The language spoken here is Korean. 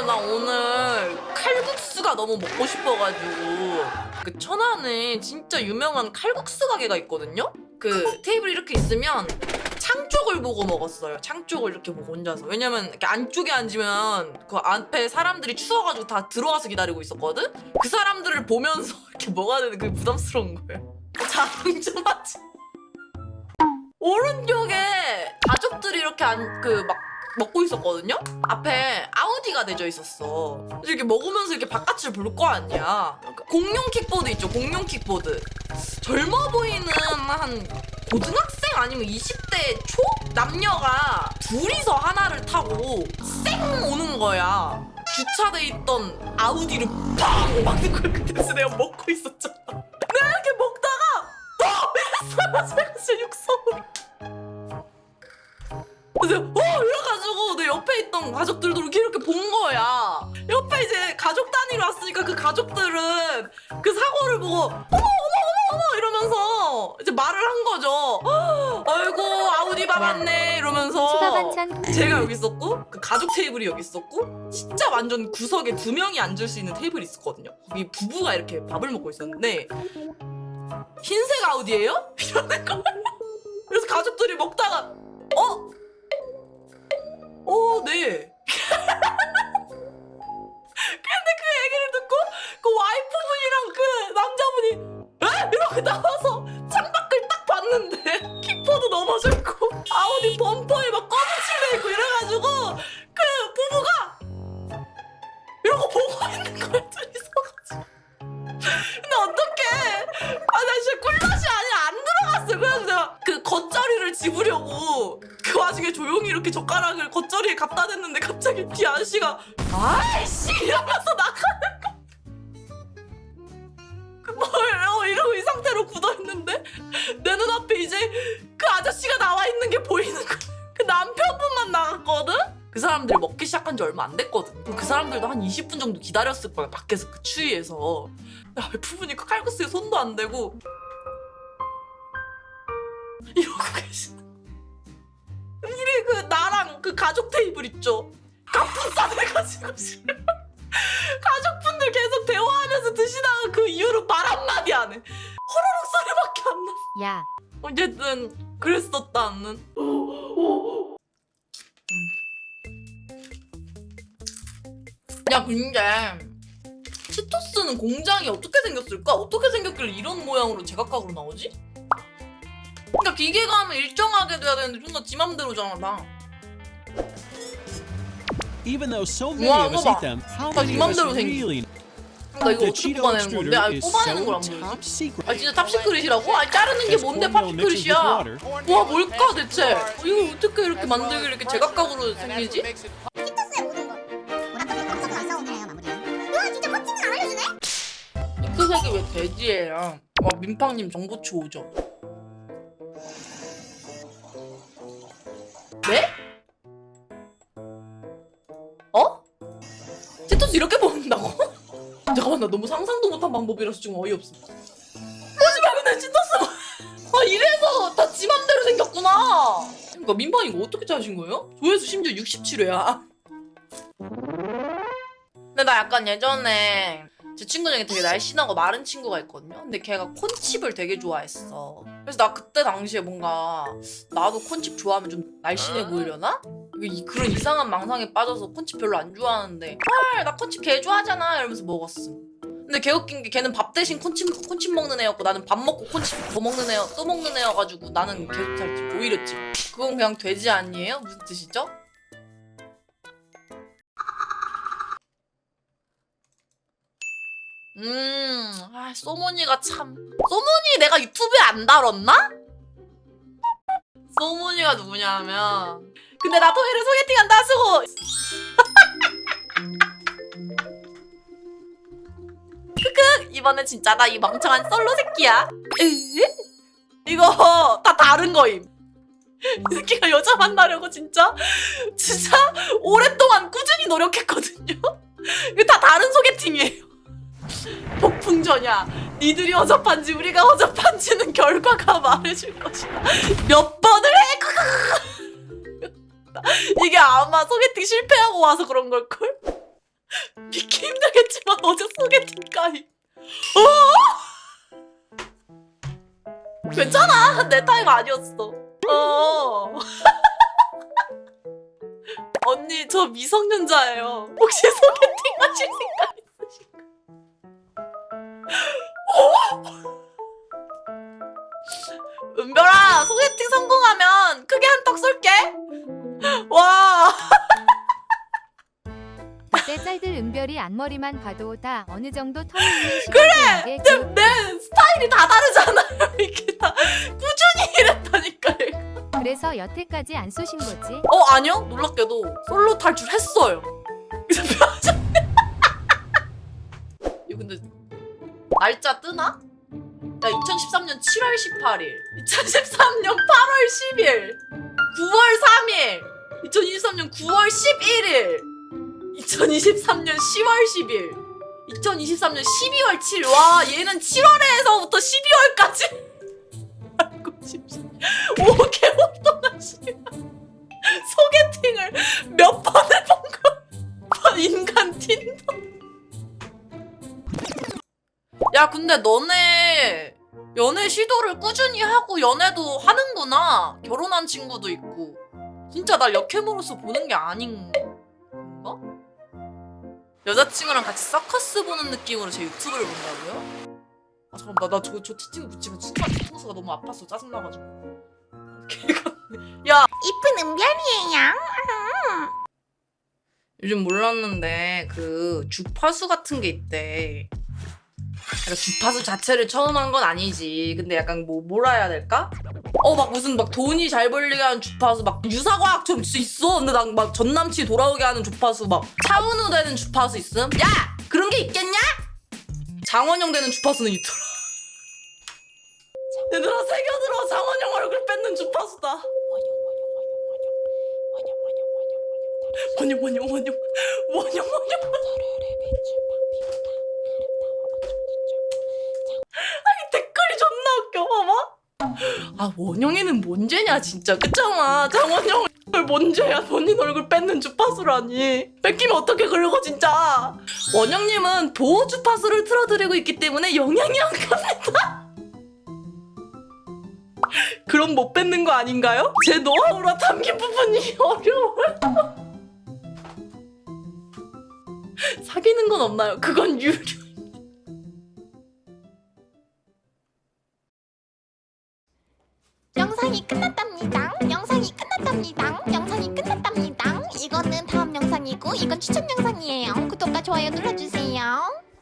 아, 나 오늘 칼국수가 너무 먹고 싶어가지고 그 천안에 진짜 유명한 칼국수 가게가 있거든요. 그 테이블 이렇게 있으면 창 쪽을 보고 먹었어요. 창 쪽을 이렇게 보고 혼자서. 왜냐면 이렇게 안쪽에 앉으면 그 앞에 사람들이 추워가지고 다 들어와서 기다리고 있었거든. 그 사람들을 보면서 이렇게 먹어야 되는 그게 부담스러운 거예요. 자랑 좀 하지. 오른쪽에 가족들이 이렇게 안 그 막 먹고 있었거든요. 앞에 아우디가 내져 있었어. 그래서 이렇게 먹으면서 이렇게 바깥을 볼 거 아니야. 그러니까 공룡 킥보드 있죠. 공룡 킥보드. 젊어 보이는 한 고등학생 아니면 20대 초 남녀가 둘이서 하나를 타고 쌩 오는 거야. 주차돼 있던 아우디를 팡 막는 거야. 그때서 내가 먹고 있었잖아. 보고 어머 어머 어머 어머 이러면서 이제 말을 한 거죠. 아이고 아우디바 맞네 이러면서 반찬 제가 여기 있었고 그 가족 테이블이 여기 있었고 진짜 완전 구석에 두 명이 앉을 수 있는 테이블이 있었거든요. 거기 부부가 이렇게 밥을 먹고 있었는데 흰색 아우디예요? 이러는 거예요. 그래서 가족들이 먹다가 어? 어, 네. 근데 그 얘기를 듣고 그 남자분 이러고 나와서 창밖을 딱 봤는데 킥보드 넘어져 있고 아우디 범퍼에 막 꺼부침돼 있고 이래가지고 그 부부가 이러고 보고 있는 거야 둘이서 가지고. 근데 어떡해. 아나 진짜 꿀맛이 아니라 안 들어갔어 그래서 내가 그 겉절이를 집으려고 그 와중에 조용히 이렇게 젓가락을 겉절이에 갖다 댔는데 갑자기 뒤 아저씨가 아이씨! 이러면서 나가 상태로 굳어있는데 내 눈앞에 이제 그 아저씨가 나와 있는 게 보이는 거야. 그 남편분만 나갔거든? 그 사람들이 먹기 시작한 지 얼마 안 됐거든. 그 사람들도 한 20분 정도 기다렸을 거야. 밖에서 그 추위에서. 와이프분이 그 칼국수에 손도 안 대고 이러고 계시는 우리 그 나랑 그 가족 테이블 있죠? 싸대가지고 지금 가족분들 계속 대화하면서 드시다가 그 이후로 말 한마디 안 해. 소리밖에 안 나. 야 어쨌든 그랬었다는. 야 근데 치토스는 공장이 어떻게 생겼을까? 어떻게 생겼길래 이런 모양으로 제각각으로 나오지? 그러니까 기계감을 일정하게 돼야 되는데 존나 지 맘대로잖아 나. Even though so many 와, of us eat them, how 나 many of us really 나 이거 어떻게 뽑아내는 건데? 아 뽑아내는 so 걸안 보여줘? 아 진짜 탑시크릿이라고? 아 자르는 게 뭔데 water, 와 뭘까 대체? 어, 이거 어떻게 이렇게 만들길래 이렇게 제각각으로 생기지? 치토스의 모든 것. 오랑캐 검사도 안 싸우네요 마무리는. 와 진짜 커팅을 안 알려주네? 핑크색이 왜 돼지예요? 와 민팡님 정보치 오죠? 네? 너무 상상도 못한 방법이라서 지금 어이없어 하지마 근데 치토스 아 이래서 다 지 맘대로 생겼구나 그러니까 민팡 이거 어떻게 짜신 거예요? 조회수 심지어 67회야 근데 나 약간 예전에 제 친구 중에 되게 날씬하고 마른 친구가 있거든요. 근데 걔가 콘칩을 되게 좋아했어. 그래서 나 그때 당시에 뭔가 나도 콘칩 좋아하면 좀 날씬해 보이려나? 그런 이상한 망상에 빠져서 콘칩 별로 안 좋아하는데 헐 나 콘칩 개 좋아하잖아 이러면서 먹었음. 근데 개 웃긴 게 걔는 밥 대신 콘칩 콘칩 먹는 애였고 나는 밥 먹고 콘칩 더 먹는 애여 또 먹는 애여가지고 나는 계속 살지 오히려 찌. 그건 그냥 돼지 아니에요? 무슨 뜻이죠? 음, 아, 소모니가 참. 소모니 내가 유튜브에 안 다뤘나? 소모니가 누구냐면. 근데 나 토요일에 소개팅 한다 쓰고. 이번엔 진짜 나 이 멍청한 솔로 새끼야. 에? 이거 다 다른 거임. 이 새끼가 여자 만나려고 진짜, 진짜 오랫동안 꾸준히 노력했거든요. 이거 다 다른 소개팅이에요. 폭풍전야 니들이 허접한지 우리가 허접한지는 결과가 말해줄 것이다 몇 번을 해 이게 아마 소개팅 실패하고 와서 그런 걸걸 믿기 힘들겠지만 어제 소개팅 가입. 어? 괜찮아. 내 타입 아니었어. 어. 언니 저 미성년자예요. 혹시 소개팅 하실 생각 있으신가? 어? 은별아 소개팅 성공하면 크게 한턱 쏠게. 때 쌀들 은별이 앞머리만 봐도 다 어느 정도 텀이 있는 시간대에게 그내 스타일이 다 다르잖아요. 이게 다 꾸준히 이랬다니까. 얘가. 그래서 여태까지 안 쏘신 거지? 어 아니요 놀랍게도 솔로 탈출 했어요. 그래서 표정. 이거 근데 날짜 뜨나? 야 2013년 7월 18일, 2013년 8월 10일, 9월 3일, 2023년 9월 11일, 2023년 10월 10일, 2023년 12월 7일. 와 얘는 7월에서부터 12월까지. 알고 싶지. 5개월 동안 소개팅을 몇 번 해본 거야 인간 틴더 야 근데 너네 연애 시도를 꾸준히 하고 연애도 하는구나 결혼한 친구도 있고 진짜 날 역해물로서 보는 게 아닌? 여자친구랑 같이 서커스 보는 느낌으로 제 유튜브를 본다고요? 아 잠깐 나나 저거 저 티칭 붙이면 진짜 뒤통수가 너무 아팠어 짜증나가지고 개같네 야 이쁜 은별이에요. 요즘 몰랐는데 그 주파수 같은 게 있대. 그러니까 주파수 자체를 처음 한 건 아니지. 근데 약간 뭐 뭐라 해야 될까? 어 막 무슨 막 돈이 잘 벌리게 하는 주파수 막 유사과학처럼 진짜 있어. 근데 난 막 전 남친이 돌아오게 하는 주파수 막 차은우 되는 주파수 있음? 야 그런 게 있겠냐? 장원영 되는 주파수는 있더라. 얘들아 새겨들어 장원영 얼굴 뺏는 주파수다. 원영 원영 원영 원영 원영 아니 댓글이 존나 웃겨 봐봐 아 원영이는 뭔 죄냐 진짜. 그잖아. 장원영 얼굴 뭔 죄야. 본인 얼굴 뺏는 주파수라니. 뺏기면 어떻게 그러고 진짜. 원영님은 보호 주파수를 틀어드리고 있기 때문에 영향이 안 갑니다. 그럼 못 뺏는 거 아닌가요? 제 노하우라 담긴 부분이 어려워요. 사귀는 건 없나요? 그건 유료. 영상이 끝났답니다. 영상이 끝났답니다. 영상이 끝났답니다. 이거는 다음 영상이고 이건 추천 영상이에요. 구독과 좋아요 눌러주세요.